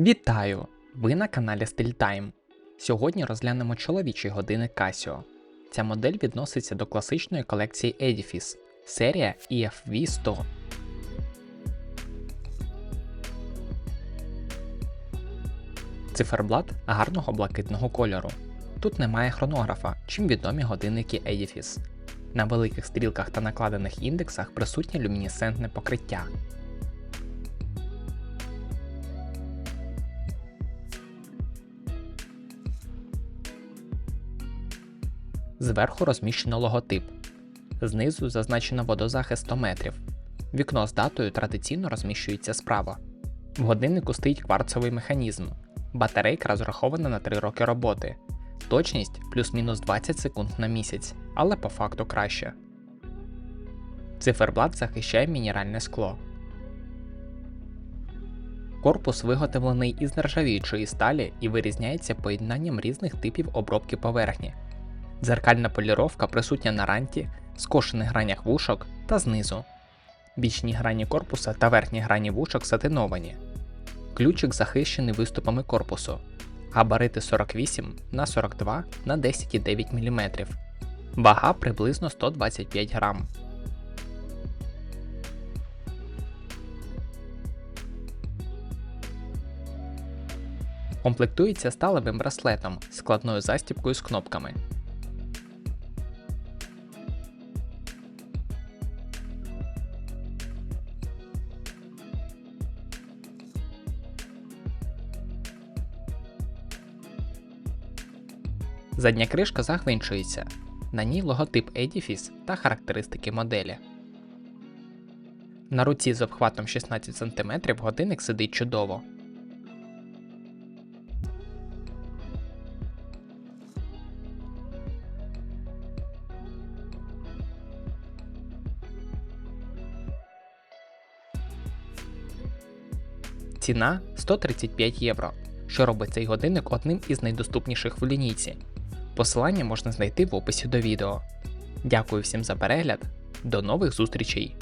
Вітаю! Ви на каналі StillTime. Сьогодні розглянемо чоловічий годинник Casio. Ця модель відноситься до класичної колекції Edifice, серія EFV 100. Циферблат гарного блакитного кольору. Тут немає хронографа, чим відомі годинники Edifice. На великих стрілках та накладених індексах присутнє люмінесцентне покриття. Зверху розміщено логотип. Знизу зазначено водозахист 100 метрів. Вікно з датою традиційно розміщується справа. В годиннику стоїть кварцовий механізм. Батарейка розрахована на 3 роки роботи. Точність плюс-мінус 20 секунд на місяць, але по факту краще. Циферблат захищає мінеральне скло. Корпус виготовлений із нержавіючої сталі і вирізняється поєднанням різних типів обробки поверхні. Дзеркальна поліровка присутня на ранті, скошених гранях вушок та знизу. Бічні грані корпуса та верхні грані вушок сатиновані. Ключик захищений виступами корпусу. Габарити 48 на 42 на 10,9 мм. Вага приблизно 125 грам. Комплектується сталевим браслетом, складною застібкою з кнопками. Задня кришка загвинчується. На ній логотип Edifice та характеристики моделі. На руці з обхватом 16 см годинник сидить чудово. Ціна 135 євро, що робить цей годинник одним із найдоступніших в лінійці. Посилання можна знайти в описі до відео. Дякую всім за перегляд. До нових зустрічей!